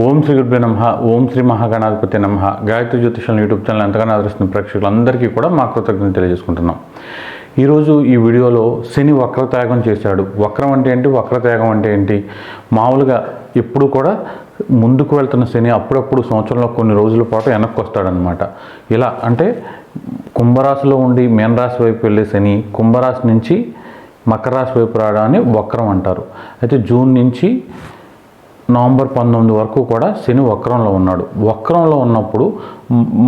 ఓం శ్రీ గురుభ్యో నమ ఓం శ్రీ మహాగణాధిపతి నమ. గాయత్రి జ్యోతిషం యూట్యూబ్ ఛానల్ ఎంతగానో ఆదరిస్తున్న ప్రేక్షకులందరికీ కూడా మా కృతజ్ఞతలు తెలియజేసుకుంటున్నాం. ఈరోజు ఈ వీడియోలో శని వక్రత్యాగం చేశాడు. వక్రం అంటే ఏంటి? వక్రత్యాగం అంటే ఏంటి? మామూలుగా ఎప్పుడు కూడా ముందుకు వెళ్తున్న శని అప్పుడప్పుడు సంవత్సరంలో కొన్ని రోజుల పాటు వెనక్కి వస్తాడనమాట ఇలా అంటే కుంభరాశిలో ఉండి మీనరాశి వైపు వెళ్ళే శని కుంభరాశి నుంచి మకర రాశి వైపు రావడాన్ని వక్రం అంటారు. అయితే జూన్ నుంచి నవంబర్ పంతొమ్మిది వరకు కూడా శని వక్రంలో ఉన్నాడు. వక్రంలో ఉన్నప్పుడు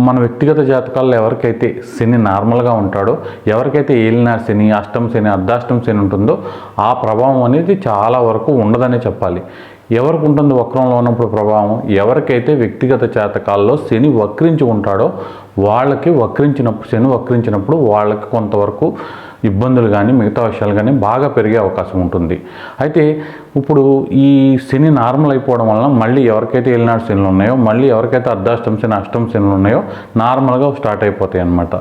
మన వ్యక్తిగత జాతకాల్లో ఎవరికైతే శని నార్మల్గా ఉంటాడో ఎవరికైతే ఏలినా శని అష్టం శని అర్ధాష్టం శని ఉంటుందో ఆ ప్రభావం అనేది చాలా వరకు ఉండదనే చెప్పాలి. ఎవరికి ఉంటుంది వక్రంలో ఉన్నప్పుడు ప్రభావం? ఎవరికైతే వ్యక్తిగత జాతకాల్లో శని వక్రించి ఉంటాడో వాళ్ళకి వక్రించినప్పుడు శని వక్రించినప్పుడు వాళ్ళకి కొంతవరకు ఇబ్బందులు కానీ మిగతా విషయాలు కానీ బాగా పెరిగే అవకాశం ఉంటుంది. అయితే ఇప్పుడు ఈ శని నార్మల్ అయిపోవడం వలన మళ్ళీ ఎవరికైతే ఏలినాడు శనులు ఉన్నాయో మళ్ళీ ఎవరికైతే అర్ధాష్టం శని అష్టం శనులు ఉన్నాయో నార్మల్గా స్టార్ట్ అయిపోతాయి అన్నమాట.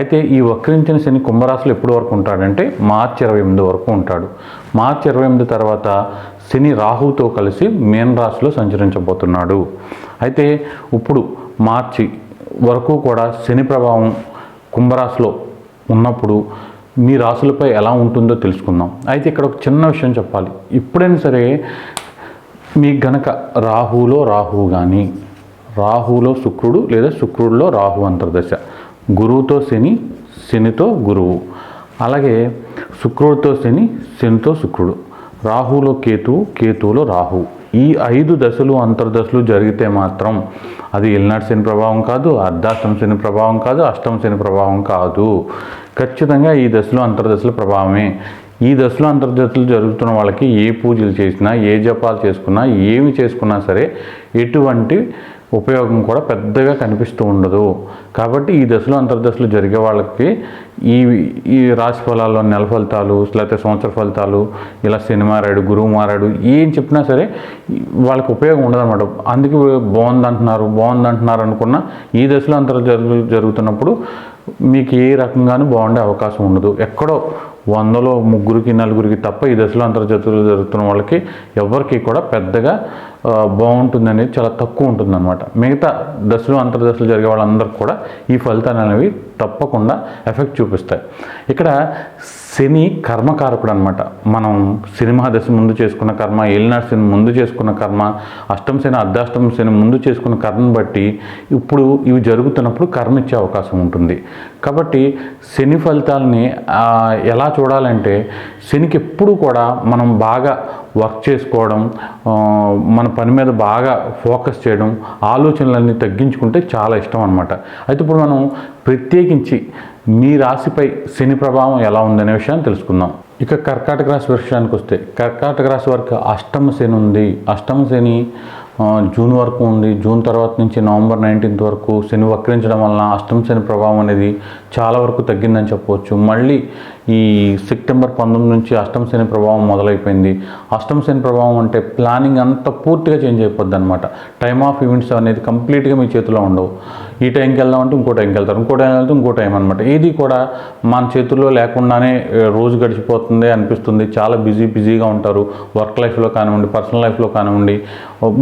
అయితే ఈ వక్రించిన శని కుంభరాశిలో ఎప్పటి వరకు ఉంటాడంటే మార్చి ఇరవై ఎనిమిది వరకు ఉంటాడు. మార్చి ఇరవై ఎనిమిది తర్వాత శని రాహుతో కలిసి మేన్ రాశిలో సంచరించబోతున్నాడు. అయితే ఇప్పుడు మార్చి వరకు కూడా శని ప్రభావం కుంభరాశిలో ఉన్నప్పుడు మీ రాశులపై ఎలా ఉంటుందో తెలుసుకుందాం. అయితే ఇక్కడ ఒక చిన్న విషయం చెప్పాలి. ఎప్పుడైనా సరే మీకు గనక రాహులో రాహువు కానీ రాహులో శుక్రుడు లేదా శుక్రుడిలో రాహు అంతర్దశ గురువుతో శని శనితో గురువు. అలాగే శుక్రుడితో శని శనితో శుక్రుడు రాహులో కేతు కేతువులో రాహు ఈ ఐదు దశలు అంతర్దశలు జరిగితే మాత్రం అది ఎల్నాటి శని ప్రభావం కాదు అర్ధాష్టం శని ప్రభావం కాదు అష్టం శని ప్రభావం కాదు. ఖచ్చితంగా ఈ దశలో అంతర్దశల ప్రభావమే. ఈ దశలో అంతర్దశలు జరుగుతున్న వాళ్ళకి ఏ పూజలు చేసినా ఏ జపాలు చేసుకున్నా ఏమి చేసుకున్నా సరే ఎటువంటి ఉపయోగం కూడా పెద్దగా కనిపిస్తూ ఉండదు. కాబట్టి ఈ దశలో అంతర్దశలు జరిగే వాళ్ళకి ఈ ఈ రాశి ఫలాల్లో నెల ఫలితాలు లేకపోతే సంవత్సర ఫలితాలు ఇలా శని మారాడు గురువు మారాడు ఏం చెప్పినా సరే వాళ్ళకి ఉపయోగం ఉండదన్నమాట. అందుకే బాగుంది అంటున్నారు బాగుంది అంటున్నారు అనుకున్న ఈ దశలో అంతర్దశలు జరుగుతున్నప్పుడు మీకు ఏ రకంగానూ బాగుండే అవకాశం ఉండదు. ఎక్కడో వందలో ముగ్గురికి నలుగురికి తప్ప ఈ దశలో అంతర్జాతీయులు జరుగుతున్న వాళ్ళకి ఎవరికి కూడా పెద్దగా బాగుంటుంది అనేది చాలా తక్కువ ఉంటుంది అనమాట మిగతా దశలు అంతర్దశలు జరిగే వాళ్ళందరికీ కూడా ఈ ఫలితాలు అనేవి తప్పకుండా ఎఫెక్ట్ చూపిస్తాయి. ఇక్కడ శని కర్మకారకుడు అనమాట మనం సినిమా దశ ముందు చేసుకున్న కర్మ ఏలినాడు శని ముందు చేసుకున్న కర్మ అష్టం శని అర్ధాష్టం శని ముందు చేసుకున్న కర్మను బట్టి ఇప్పుడు ఇవి జరుగుతున్నప్పుడు కర్మ ఇచ్చే అవకాశం ఉంటుంది. కాబట్టి శని ఫలితాలని ఎలా చూడాలంటే శనికి ఎప్పుడు కూడా మనం బాగా వర్క్ చేసుకోవడం మన పని మీద బాగా ఫోకస్ చేయడం ఆలోచనలన్నీ తగ్గించుకుంటే చాలా ఇష్టం అనమాట అయితే ఇప్పుడు మనం ప్రత్యేకించి మీ రాశిపై శని ప్రభావం ఎలా ఉందనే విషయాన్ని తెలుసుకుందాం. ఇక కర్కాటక రాశి విషయానికి వస్తే కర్కాటక రాశి వరకు అష్టమ శని ఉంది. అష్టమ శని జూన్ వరకు ఉంది జూన్ తర్వాత నుంచి నవంబర్ నైన్టీన్త్ వరకు శని వక్రించడం వలన అష్టమ శని ప్రభావం అనేది చాలా వరకు తగ్గిందని చెప్పవచ్చు. మళ్ళీ ఈ సెప్టెంబర్ పంతొమ్మిది నుంచి అష్టం శని ప్రభావం మొదలైపోయింది. అష్టమ శని ప్రభావం అంటే ప్లానింగ్ అంతా పూర్తిగా చేంజ్ అయిపోద్ది అనమాట టైమ్ ఆఫ్ ఈవెంట్స్ అనేది కంప్లీట్గా మీ చేతిలో ఉండవు. ఈ టైంకి వెళ్దామంటే ఇంకో టైంకి వెళ్తారు. ఇంకో టైం వెళ్తే ఇంకో టైం అనమాట ఏది కూడా మన చేతుల్లో లేకుండానే రోజు గడిచిపోతుంది అనిపిస్తుంది. చాలా బిజీ బిజీగా ఉంటారు. వర్క్ లైఫ్లో కానివ్వండి పర్సనల్ లైఫ్లో కానివ్వండి.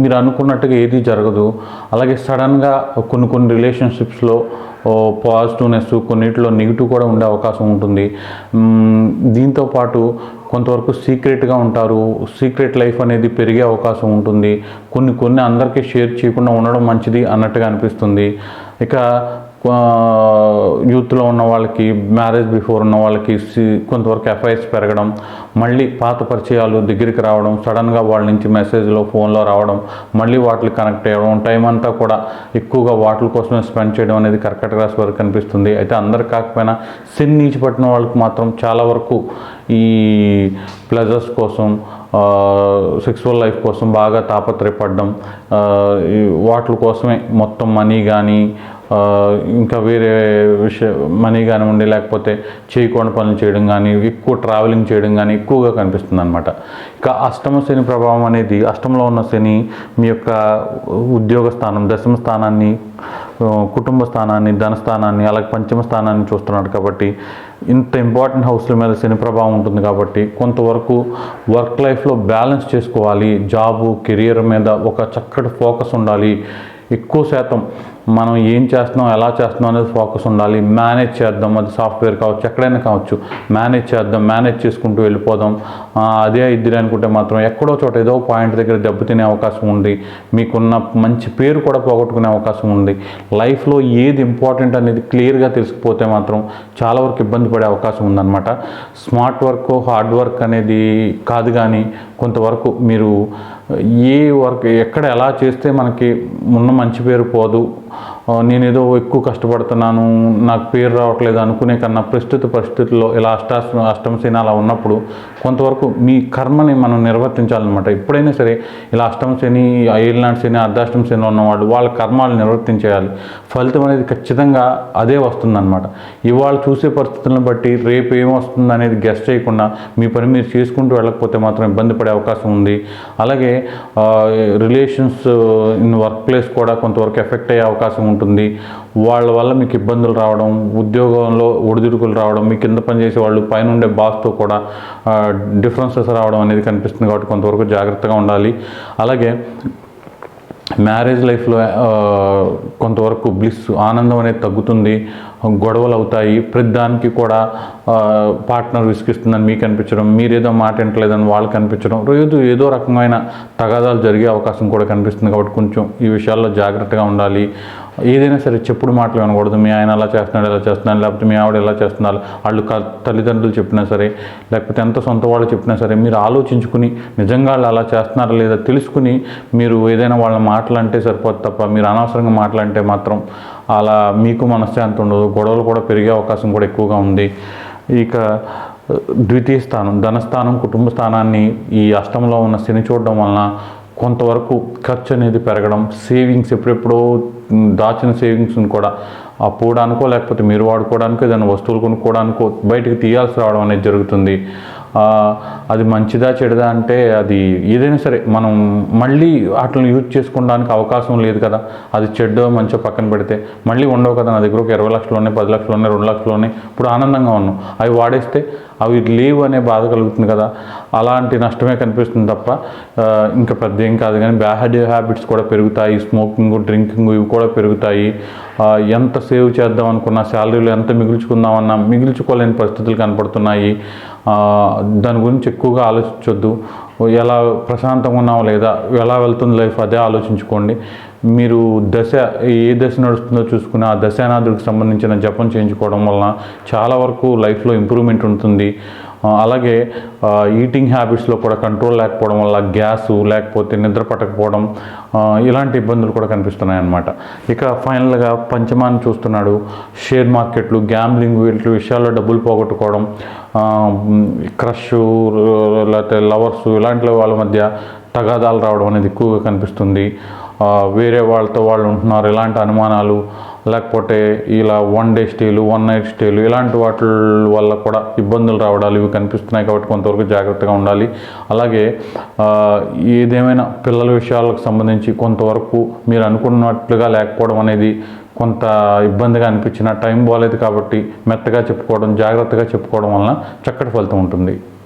మీరు అనుకున్నట్టుగా ఏది జరగదు. అలాగే సడన్గా కొన్ని కొన్ని రిలేషన్షిప్స్లో పాజిటివ్నెస్ కొన్నిటిలో నెగిటివ్ కూడా ఉండే అవకాశం ఉంటుంది. దీంతోపాటు దీంతో పాటు కొంతవరకు సీక్రెట్గా ఉంటారు. సీక్రెట్ లైఫ్ అనేది పెరిగే అవకాశం ఉంటుంది. కొన్ని కొన్ని అందరికీ షేర్ చేయకుండా ఉండడం మంచిది అన్నట్టుగా అనిపిస్తుంది. ఇక యూత్లో ఉన్న వాళ్ళకి మ్యారేజ్ బిఫోర్ ఉన్న వాళ్ళకి సి- కొంతవరకు ఎఫ్ఐఆర్స్ పెరగడం మళ్ళీ పాత పరిచయాలు దగ్గరికి రావడం సడన్గా వాళ్ళ నుంచి మెసేజ్లో ఫోన్లో రావడం మళ్ళీ వాటికి కనెక్ట్ అయ్యడం టైం అంతా కూడా ఎక్కువగా వాటి కోసమే స్పెండ్ చేయడం అనేది కర్కట రాశి వరకు కనిపిస్తుంది. అయితే అందరు కాకపోయినా సిన్ నీచి పట్టిన వాళ్ళకి మాత్రం చాలా వరకు ఈ ప్లెజర్స్ కోసం సెక్సువల్ లైఫ్ కోసం బాగా తాపత్రయపడడం వాటి కోసమే మొత్తం మనీ కానీ ఇంకా వేరే విషయ మనీ కానివ్వండి లేకపోతే చేయకుండా పనులు చేయడం కానీ ఎక్కువ ట్రావెలింగ్ చేయడం కానీ ఎక్కువగా కనిపిస్తుంది అనమాట ఇక అష్టమ శని ప్రభావం అనేది అష్టంలో ఉన్న శని మీ యొక్క ఉద్యోగ స్థానం దశమ స్థానాన్ని కుటుంబ స్థానాన్ని ధనస్థానాన్ని అలాగే పంచమ స్థానాన్ని చూస్తున్నాడు కాబట్టి ఇంత ఇంపార్టెంట్ హౌస్ల మీద శని ప్రభావం ఉంటుంది కాబట్టి కొంతవరకు వర్క్ లైఫ్లో బ్యాలెన్స్ చేసుకోవాలి. జాబు కెరియర్ మీద ఒక చక్కటి ఫోకస్ ఉండాలి. ఎక్కువ శాతం మనం ఏం చేస్తున్నాం ఎలా చేస్తున్నాం అనేది ఫోకస్ ఉండాలి. మేనేజ్ చేద్దాం. అది సాఫ్ట్వేర్ కావచ్చు ఎక్కడైనా కావచ్చు. మేనేజ్ చేద్దాం మేనేజ్ చేసుకుంటూ వెళ్ళిపోదాం. అదే ఇద్దరు అనుకుంటే మాత్రం ఎక్కడో చోట ఏదో పాయింట్ దగ్గర దెబ్బతినే అవకాశం ఉంది. మీకున్న మంచి పేరు కూడా పోగొట్టుకునే అవకాశం ఉంది. లైఫ్లో ఏది ఇంపార్టెంట్ అనేది క్లియర్గా తెలిసిపోతే మాత్రం చాలా వరకు ఇబ్బంది పడే అవకాశం ఉందన్నమాట. స్మార్ట్ వర్క్ హార్డ్ వర్క్ అనేది కాదు కానీ కొంతవరకు మీరు ఏ వర్క్ ఎక్కడ ఎలా చేస్తే మనకి ఉన్న మంచి పేరు పోదు? నేనేదో నేను ఏదో ఎక్కువ కష్టపడుతున్నాను నాకు పేరు రావట్లేదు అనుకునే కన్నా ప్రస్తుత పరిస్థితుల్లో ఇలా అష్టాశ్ర అష్టమసేన అలా ఉన్నప్పుడు కొంతవరకు మీ కర్మని మనం నిర్వర్తించాలన్నమాట. ఎప్పుడైనా సరే ఇలా అష్టమశని శని శని అర్ధాష్టమ శని ఉన్నవాళ్ళు వాళ్ళ కర్మాలు నిర్వర్తించేయాలి. ఫలితం అనేది ఖచ్చితంగా అదే వస్తుందన్నమాట. ఇవాళ చూసే పరిస్థితులను బట్టి రేపు ఏం వస్తుంది అనేది గెస్ట్ చేయకుండా మీ పని మీరు చేసుకుంటూ వెళ్ళకపోతే మాత్రం ఇబ్బంది పడే అవకాశం ఉంది. అలాగే రిలేషన్స్ ఇన్ వర్క్ ప్లేస్ కూడా కొంతవరకు ఎఫెక్ట్ అయ్యే అవకాశం ఉంటుంది. ఉంటుంది. వాళ్ళ వల్ల మీకు ఇబ్బందులు రావడం ఉద్యోగంలో ఒడిదుడుకులు రావడం మీ కింద పనిచేసే వాళ్ళు పైన ఉండే బాస్తో కూడా డిఫరెన్సెస్ రావడం అనేది కనిపిస్తుంది కాబట్టి కొంతవరకు జాగ్రత్తగా ఉండాలి. అలాగే మ్యారేజ్ లైఫ్లో కొంతవరకు బ్లిస్ ఆనందం అనేది తగ్గుతుంది. గొడవలు అవుతాయి ప్రతి దానికి కూడా పార్ట్నర్ విసిగిస్తుందని మీకు అనిపించడం మీరేదో మాట వింటలేదని వాళ్ళకి అనిపించడం రోజు ఏదో రకమైన తగాదాలు జరిగే అవకాశం కూడా కనిపిస్తుంది కాబట్టి కొంచెం ఈ విషయాల్లో జాగ్రత్తగా ఉండాలి. ఏదైనా సరే చెప్పుడు మాటలు వినకూడదు. మీ ఆయన అలా చేస్తున్నాడు ఇలా చేస్తున్నాడు లేకపోతే మీ ఆవిడ ఎలా చేస్తున్నారు వాళ్ళు తల్లిదండ్రులు చెప్పినా సరే లేకపోతే ఎంత సొంత వాళ్ళు చెప్పినా సరే మీరు ఆలోచించుకుని నిజంగా వాళ్ళు అలా చేస్తున్నారా లేదా తెలుసుకుని మీరు ఏదైనా వాళ్ళ మాటలు అంటే సరిపోదు తప్ప మీరు అనవసరంగా మాటలంటే మాత్రం అలా మీకు మనశ్శాంతి ఉండదు. గొడవలు కూడా పెరిగే అవకాశం కూడా ఎక్కువగా ఉంది. ఇక ద్వితీయ స్థానం ధనస్థానం కుటుంబ స్థానాన్ని ఈ అష్టంలో ఉన్న శని చూడడం వలన కొంతవరకు ఖర్చు అనేది పెరగడం సేవింగ్స్ ఎప్పుడెప్పుడో దాచిన సేవింగ్స్ని కూడా అప్పుకోవడానికో లేకపోతే మీరు వాడుకోవడానికో ఏదైనా వస్తువులు కొనుక్కోవడానికో బయటకు తీయాల్సి రావడం అనేది జరుగుతుంది. అది మంచిదా చెడుదా అంటే అది ఏదైనా సరే మనం మళ్ళీ వాటిని యూజ్ చేసుకోవడానికి అవకాశం లేదు కదా. అది చెడ్డో మంచో పక్కన పెడితే మళ్ళీ ఉండవు కదా నా దగ్గర ఒక ఇరవై లక్షలు ఉన్నాయి పది లక్షలు ఉన్నాయి రెండు లక్షలు ఉన్నాయి ఇప్పుడు ఆనందంగా ఉన్నాం. అవి వాడేస్తే అవి లేవు అనే బాధ కలుగుతుంది కదా. అలాంటి నష్టమే కనిపిస్తుంది తప్ప ఇంకా పెద్ద ఏం కాదు కానీ బ్యాడ్ హ్యాబిట్స్ కూడా పెరుగుతాయి. స్మోకింగ్ డ్రింకింగ్ ఇవి కూడా పెరుగుతాయి. ఎంత సేవ్ చేద్దాం అనుకున్నా శాలరీలో ఎంత మిగుల్చుకుందామన్నా మిగుల్చుకోలేని పరిస్థితులు కనపడుతున్నాయి. దాని గురించి ఎక్కువగా ఆలోచించొద్దు. ఎలా ప్రశాంతంగా ఉన్నామో లేదా ఎలా వెళ్తుంది లైఫ్ అదే ఆలోచించుకోండి. మీరు దశ ఏ దశ నడుస్తుందో చూసుకుని ఆ దశానాథుడికి సంబంధించిన జపం చేయించుకోవడం వలన చాలా వరకు లైఫ్లో ఇంప్రూవ్మెంట్ ఉంటుంది. అలాగే ఈటింగ్ హ్యాబిట్స్లో కూడా కంట్రోల్ లేకపోవడం వల్ల గ్యాసు లేకపోతే నిద్ర పట్టకపోవడం ఇలాంటి ఇబ్బందులు కూడా కనిపిస్తున్నాయి అన్నమాట ఇక ఫైనల్గా పంచమాన్ని చూస్తున్నాడు. షేర్ మార్కెట్లు గ్యాంబ్లింగ్ వీటి విషయాల్లో డబ్బులు పోగొట్టుకోవడం క్రష్ లేకపోతే లవర్స్ ఇలాంటి వాళ్ళ మధ్య తగాదాలు రావడం అనేది ఎక్కువగా కనిపిస్తుంది. వేరే వాళ్ళతో వాళ్ళు ఉంటున్నారు ఇలాంటి అనుమానాలు లేకపోతే ఇలా వన్ డే స్టేలు వన్ నైట్ స్టేలు ఇలాంటి వాటి వల్ల కూడా ఇబ్బందులు రావడాలు ఇవి కనిపిస్తున్నాయి కాబట్టి కొంతవరకు జాగ్రత్తగా ఉండాలి. అలాగే ఏదేమైనా పిల్లల విషయాలకు సంబంధించి కొంతవరకు మీరు అనుకున్నట్లుగా లేకపోవడం అనేది కొంత ఇబ్బందిగా అనిపించిన టైం బాగాలేదు కాబట్టి మెత్తగా చెప్పుకోవడం జాగ్రత్తగా చెప్పుకోవడం వలన చక్కటి ఫలితం ఉంటుంది.